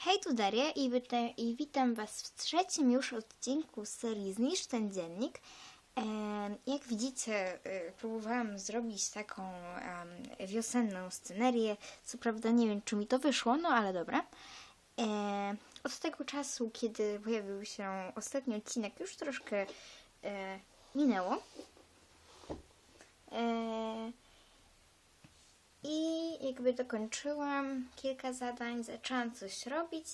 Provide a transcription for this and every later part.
Hej, tu Daria i, wita- i witam Was w trzecim już odcinku serii Zniszcz ten dziennik. Jak widzicie, y, próbowałam zrobić taką wiosenną scenerię. Co prawda nie wiem, czy mi to wyszło, no ale dobra. Od tego czasu, kiedy pojawił się ostatni odcinek, już troszkę e, minęło. E, i jakby dokończyłam kilka zadań, zaczęłam coś robić,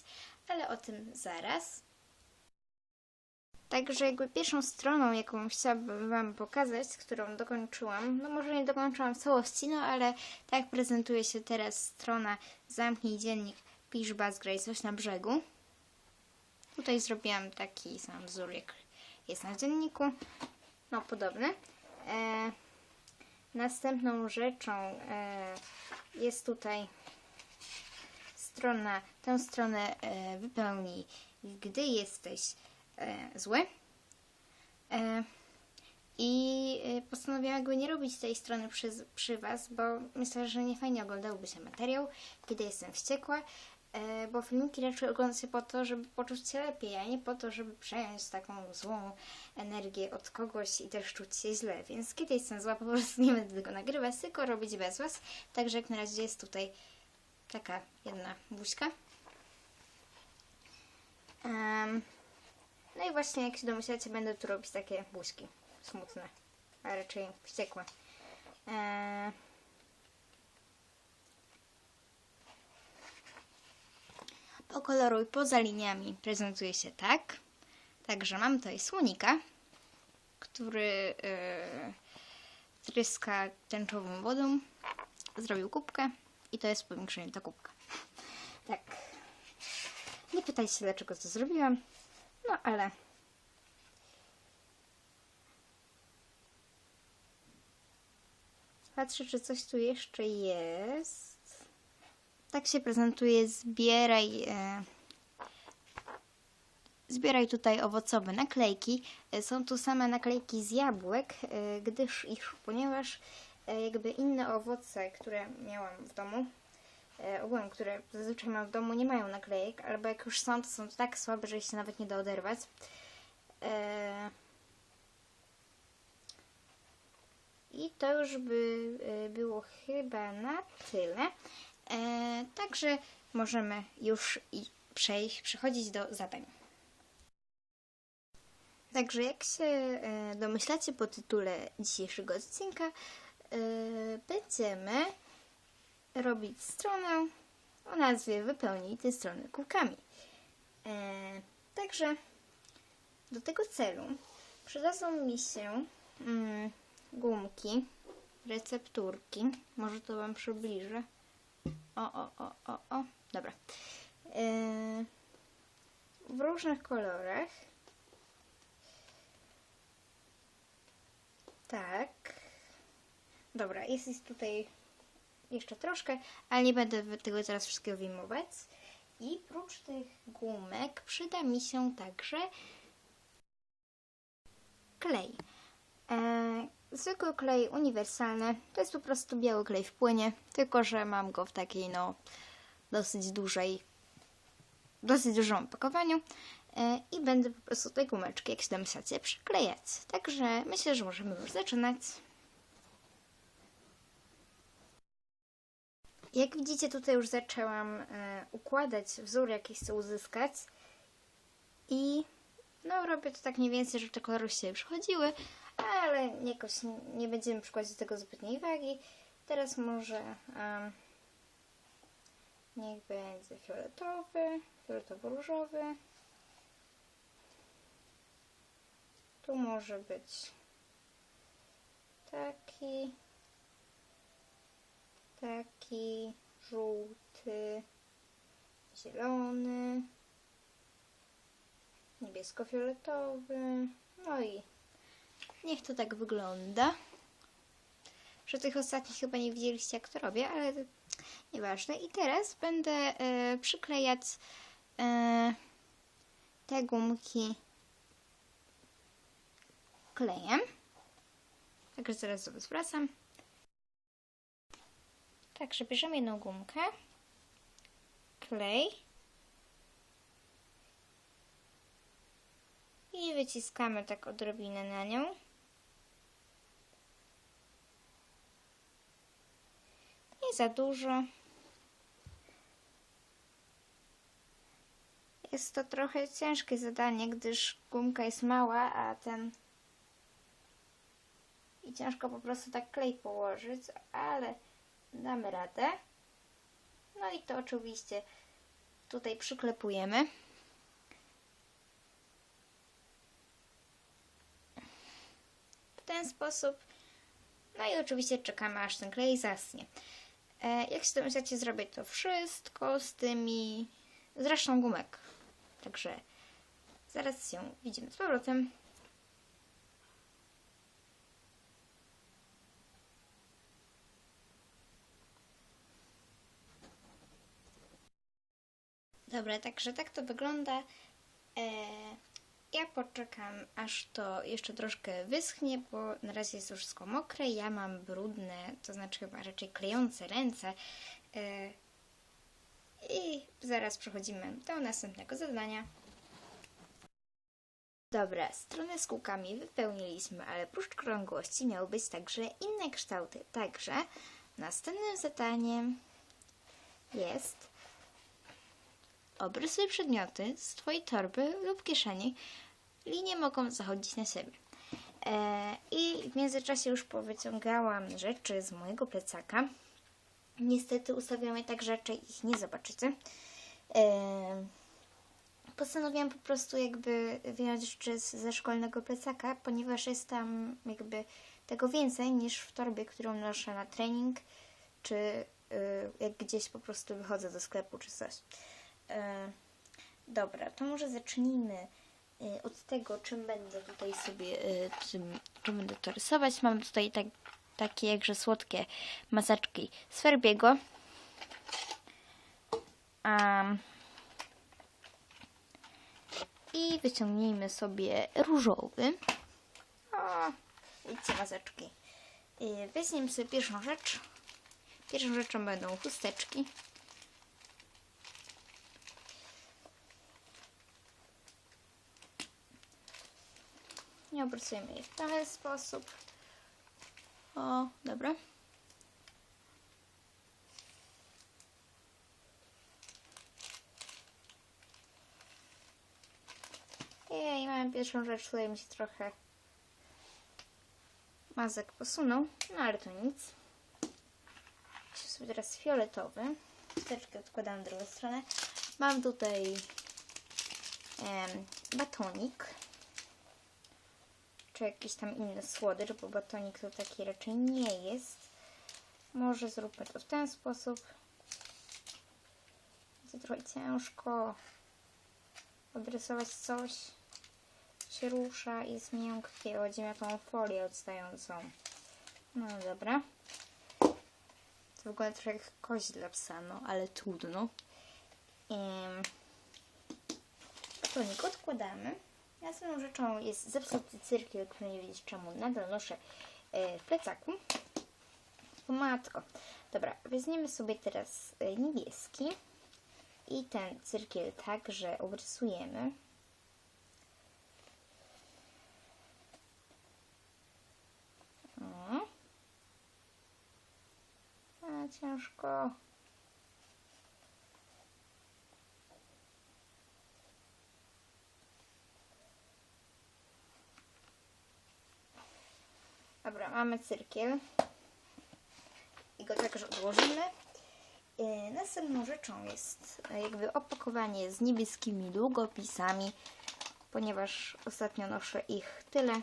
ale o tym zaraz. Także jakby pierwszą stroną, jaką chciałabym Wam pokazać, którą dokończyłam, no może nie dokończyłam w całości, no ale tak prezentuje się teraz strona Zamknij dziennik, pisz Bazgraj, coś na brzegu. Tutaj zrobiłam taki sam wzór, jak jest na dzienniku, no podobny. E, Następną rzeczą e, jest tutaj strona, tę stronę e, wypełnij, gdy jesteś e, zły. I postanowiłam jakby nie robić tej strony przy, przy Was, bo myślę, że nie fajnie oglądałby się materiał, kiedy jestem wściekła, bo filmiki raczej ogląda się po to, żeby poczuć się lepiej, a nie po to, żeby przejąć taką złą energię od kogoś i też czuć się źle. Więc kiedy jestem zła, po prostu nie będę tego nagrywać, tylko robić bez Was. Także jak na razie jest tutaj taka jedna buźka. Em, no i właśnie jak się domyślacie, będę tu robić takie buźki smutne, a raczej wściekłe. Em, Pokoloruj poza liniami prezentuje się tak. Także mam tutaj słonika, który yy, tryska tęczową wodą. Zrobił kubkę i to jest powiększenie ta kubka. Tak. Nie pytajcie się, dlaczego to zrobiłam. No ale patrzę, czy coś tu jeszcze jest. Tak się prezentuje zbieraj. E, Zbieraj tutaj owocowe naklejki. E, Są tu same naklejki z jabłek, e, gdyż ich, ponieważ e, jakby inne owoce, które miałam w domu, e, ogółem, które zazwyczaj mam w domu, nie mają naklejek, albo jak już są, to są tak słabe, że ich się nawet nie da oderwać. E, I to już by e, było chyba na tyle. E, Także możemy już i przejść, przechodzić do zadań. Także jak się e, domyślacie po tytule dzisiejszego odcinka, e, będziemy robić stronę o nazwie Wypełnij tę stronę kółkami. E, Także do tego celu przydadzą mi się mm, gumki, recepturki. Może to Wam przybliżę. O, o, o, o, o. Dobra. E, w różnych kolorach. Tak. Dobra, jest, jest tutaj jeszcze troszkę, ale nie będę tego teraz wszystkiego wyjmować. I prócz tych gumek przyda mi się także klej. E, zwykły klej uniwersalny. To jest po prostu biały klej w płynie, tylko że mam go w takiej no dosyć dużej, dosyć dużym opakowaniu. E, I będę po prostu te gumeczki, jak się domyślacie, przyklejać. Także myślę, że możemy już zaczynać. Jak widzicie, tutaj już zaczęłam e, układać wzór, jaki chcę uzyskać. I no, robię to tak mniej więcej, żeby te kolory się przychodziły, ale jakoś nie, będziemy przykładać do tego zbytniej wagi. Teraz może em, niech będzie fioletowy, fioletowo-różowy. Tu może być taki, taki, żółty, zielony, niebiesko-fioletowy, no i Niech to tak wygląda. Przy tych ostatnich chyba nie widzieliście jak to robię, ale nieważne. I teraz będę e, przyklejać e, te gumki klejem. Także zaraz do Was wracam. Także bierzemy jedną gumkę, klej i wyciskamy tak odrobinę na nią. Nie za dużo. Jest to trochę ciężkie zadanie, gdyż gumka jest mała, a ten i ciężko po prostu tak klej położyć, ale damy radę. No i to oczywiście tutaj przyklepujemy. W ten sposób. No i oczywiście czekamy aż ten klej zasnie. E, jak się domyślacie, zrobię to wszystko z tymi z resztą gumek. Także zaraz się widzimy z powrotem. Dobra, także tak to wygląda. E, ja poczekam, aż to jeszcze troszkę wyschnie, bo na razie jest już wszystko mokre. Ja mam brudne, to znaczy chyba raczej klejące ręce. E, I zaraz przechodzimy do następnego zadania. Dobra, stronę z kółkami wypełniliśmy, ale prócz krągłości miały być także inne kształty. Także następnym zadaniem jest Obrysuj przedmioty z Twojej torby lub kieszeni. Linie mogą zachodzić na siebie. E, I w międzyczasie już powyciągałam rzeczy z mojego plecaka. Niestety ustawiam je tak, że raczej ich nie zobaczycie. E, postanowiłam po prostu jakby wyjąć rzeczy ze szkolnego plecaka, ponieważ jest tam jakby tego więcej niż w torbie, którą noszę na trening, czy y, jak gdzieś po prostu wychodzę do sklepu, czy coś. E, dobra, to może zacznijmy od tego, czym będę tutaj sobie, e, czym, czym będę to rysować. Mam tutaj tak, takie jakże słodkie maseczki z Ferbiego. Um, I wyciągnijmy sobie różowy. O, widzicie maseczki. E, Weźmiemy sobie pierwszą rzecz. Pierwszą rzeczą będą chusteczki. Nie obracujemy je w ten sposób. O, dobra. Jej, mamy pierwszą rzecz, tutaj mi się trochę mazek posunął, no ale to nic. Weźmy sobie teraz fioletowy. Chusteczkę odkładam w drugą stronę. Mam tutaj em, batonik czy jakiś tam inny słodycz, bo batonik to taki raczej nie jest. Może zróbmy to w ten sposób. Będzie trochę ciężko odrysować coś, się rusza i jest miękkie. Chodzi o tą folię odstającą. No dobra. To wygląda trochę jak kość dla psa, no ale trudno. Batonik odkładamy. Następną rzeczą jest zepsuty cyrkiel, który nie wiedzieć czemu nadal noszę e, w plecaku. Matko. Dobra, weźmiemy sobie teraz e, niebieski i ten cyrkiel także obrysujemy. O. A, ciężko. Dobra, mamy cyrkiel. I go także odłożymy. E, Następną rzeczą jest e, jakby opakowanie z niebieskimi długopisami, ponieważ ostatnio noszę ich tyle,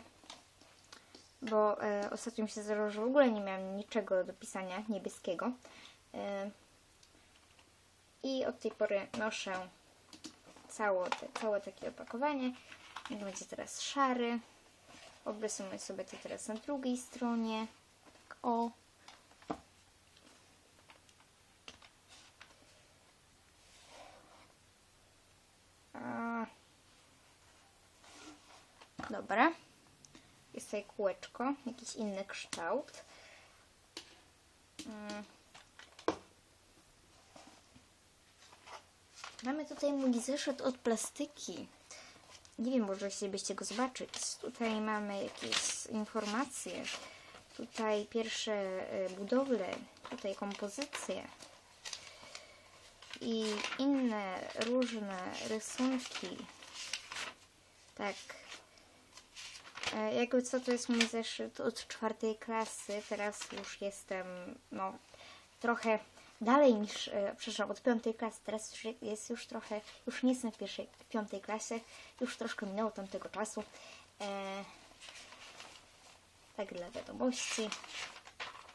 bo e, ostatnio mi się zdarzyło, że w ogóle nie miałam niczego do pisania niebieskiego. E, I od tej pory noszę całe, te, całe takie opakowanie. Będzie teraz szary. Obrysujmy sobie to teraz na drugiej stronie. Tak, o. Dobra. Jest tutaj kółeczko, jakiś inny kształt. Mm. Mamy tutaj mój zeszyt od plastyki. Nie wiem, może chcielibyście go zobaczyć. Tutaj mamy jakieś informacje. Tutaj pierwsze e, budowle, tutaj kompozycje i inne różne rysunki. Tak. E, Jakby co, to jest mój zeszyt od czwartej klasy. Teraz już jestem, no, trochę dalej niż, e, przepraszam, od piątej klasy. Teraz już jest już trochę, już nie jestem w pierwszej, piątej klasie. Już troszkę minęło tamtego czasu. E, tak dla wiadomości.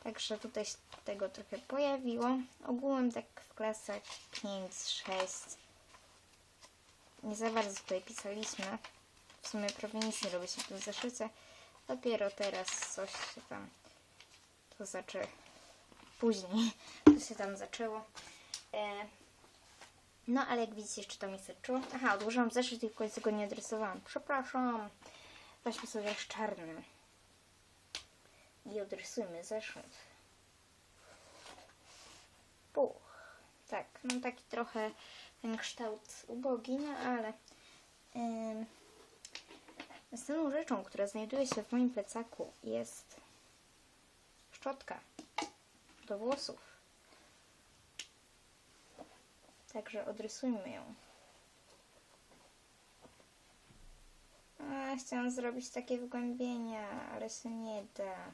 Także tutaj się tego trochę pojawiło. Ogółem tak w klasach 5, 6. Nie za bardzo tutaj pisaliśmy. W sumie prawie nic nie robi się w tym zeszycie. Dopiero teraz coś się tam to zaczęło. Później to się tam zaczęło. E, no ale jak widzicie jeszcze to mi starczyło. Aha, odłożyłam zeszyt i w końcu go nie adresowałam. Przepraszam. Weźmy sobie też czarny. I odrysujmy zeszyt. Puch. Tak, mam taki trochę ten kształt ubogi, no ale ym, następną rzeczą, która znajduje się w moim plecaku jest szczotka do włosów. Także odrysujmy ją. A, chciałam zrobić takie wgłębienia, ale się nie da.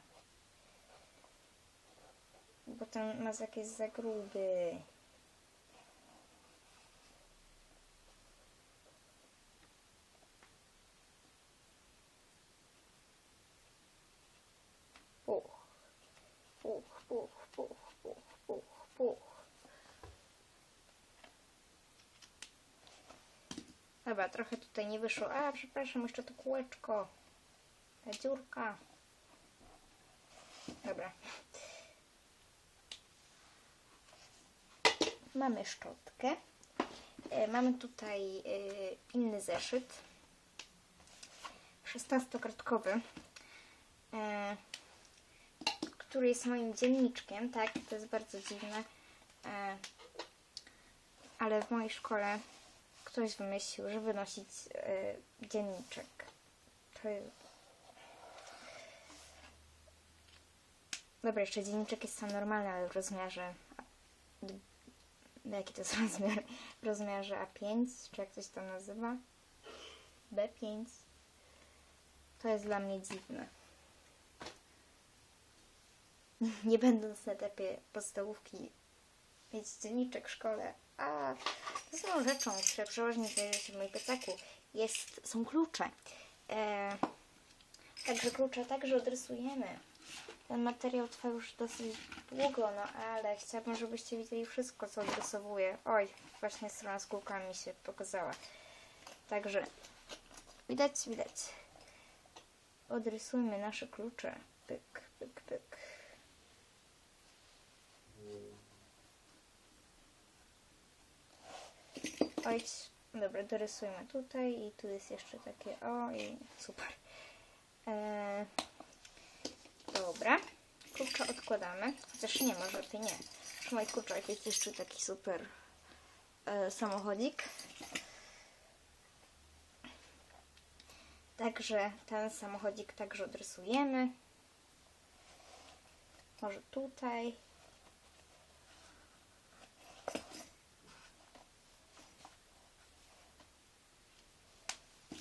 Bo ten mazak jest za gruby. Puch, puch, puch, puch, puch, puch, puch. Dobra, trochę tutaj nie wyszło. A, przepraszam, jeszcze to kółeczko. Ta dziurka. Dobra. Mamy szczotkę. E, Mamy tutaj e, inny zeszyt. 16-kartkowy. Który jest moim dzienniczkiem. Tak, to jest bardzo dziwne. e, Ale w mojej szkole ktoś wymyślił, żeby nosić e, dzienniczek. To jest... Dobra, jeszcze dzienniczek jest sam normalny, ale w rozmiarze jaki to jest rozmiar? W rozmiarze A5, czy jak coś tam nazywa? B5. To jest dla mnie dziwne. Nie będąc na etapie podstawówki mieć dzienniczek w szkole, a następną rzeczą, która przeważnie znajduje się w moim plecaku, jest, są klucze. E, także klucze także odrysujemy. Ten materiał trwa już dosyć długo, no ale chciałabym, żebyście widzieli wszystko, co odrysowuję. Oj, właśnie strona z kółkami się pokazała. Także widać, widać. Odrysujmy nasze klucze. Oj, dobra, dorysujmy tutaj i tu jest jeszcze takie, o i super. Eee, Dobra. Kurczę odkładamy. Chociaż nie, może lepiej nie. Moich kurczach jest jeszcze taki super e, samochodzik. Także ten samochodzik także odrysujemy. Może tutaj.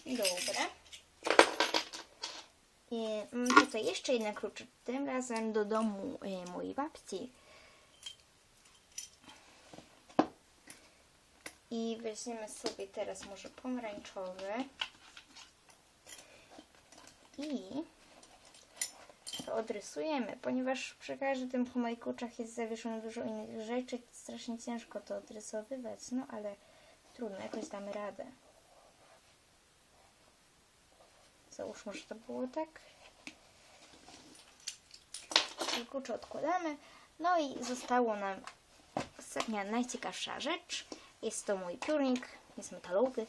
Dobra. I mam tutaj jeszcze jedne klucze. Tym razem do domu e, mojej babci. I weźmiemy sobie teraz może pomarańczowy. I to odrysujemy, ponieważ przy każdym po moich kluczach jest zawieszone dużo innych rzeczy. Strasznie ciężko to odrysowywać, no ale trudno, jakoś damy radę. Załóżmy, że to było tak. Klucze odkładamy. No i zostało nam ostatnia najciekawsza rzecz. Jest to mój piórnik, jest metalowy.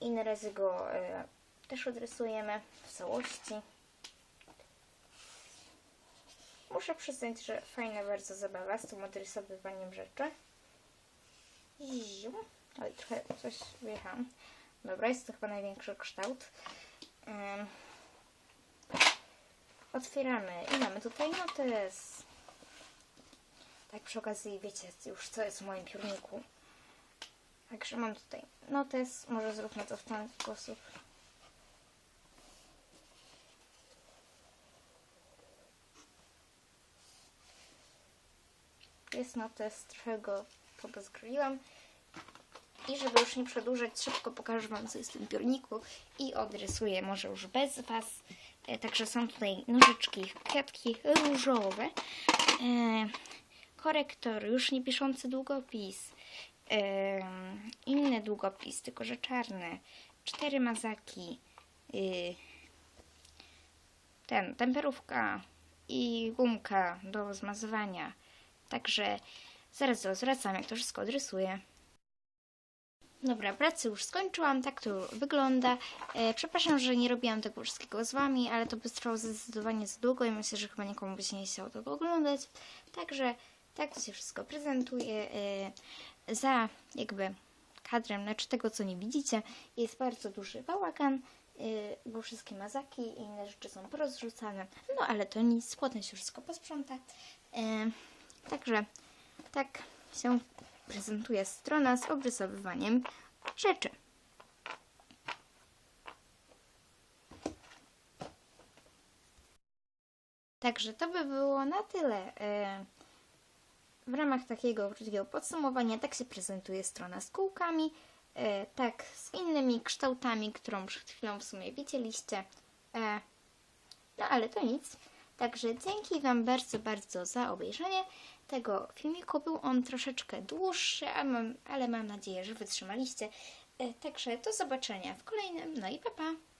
I na razie go e, też odrysujemy w całości. Muszę przyznać, że fajna bardzo zabawa z tym odrysowywaniem rzeczy. Oj, trochę coś wyjechałam. Dobra, jest to chyba największy kształt. Otwieramy i mamy tutaj notes. Tak przy okazji wiecie już co jest w moim piórniku. Także mam tutaj notes. Może zróbmy to w ten sposób. Jest notes, trochę go pobezgryliłam. I żeby już nie przedłużać, szybko pokażę Wam, co jest w tym piórniku i odrysuję może już bez Was. E, Także są tutaj nożyczki, kwiatki różowe, e, korektor, już nie piszący długopis, e, inny długopis, tylko że czarny, cztery mazaki, ten, temperówka i gumka do zmazywania. Także zaraz zwracam, jak to wszystko odrysuję. Dobra, pracę już skończyłam, tak to wygląda. E, przepraszam, że nie robiłam tego wszystkiego z Wami, ale to by trwało zdecydowanie za długo i myślę, że chyba nikomu by się nie chciało tego oglądać. Także tak to się wszystko prezentuje. E, za jakby kadrem, znaczy tego, co nie widzicie, jest bardzo duży bałagan, e, bo wszystkie mazaki i inne rzeczy są porozrzucane. No ale to nic, potem się wszystko posprząta. E, także tak się prezentuje strona z obrysowywaniem rzeczy. Także to by było na tyle. e, W ramach takiego krótkiego podsumowania tak się prezentuje strona z kółkami, e, tak z innymi kształtami, którą przed chwilą w sumie widzieliście. E, No ale to nic. Także dzięki Wam bardzo, bardzo za obejrzenie tego filmiku. Był on troszeczkę dłuższy, ale mam nadzieję, że wytrzymaliście. E, Także do zobaczenia w kolejnym. No i pa pa!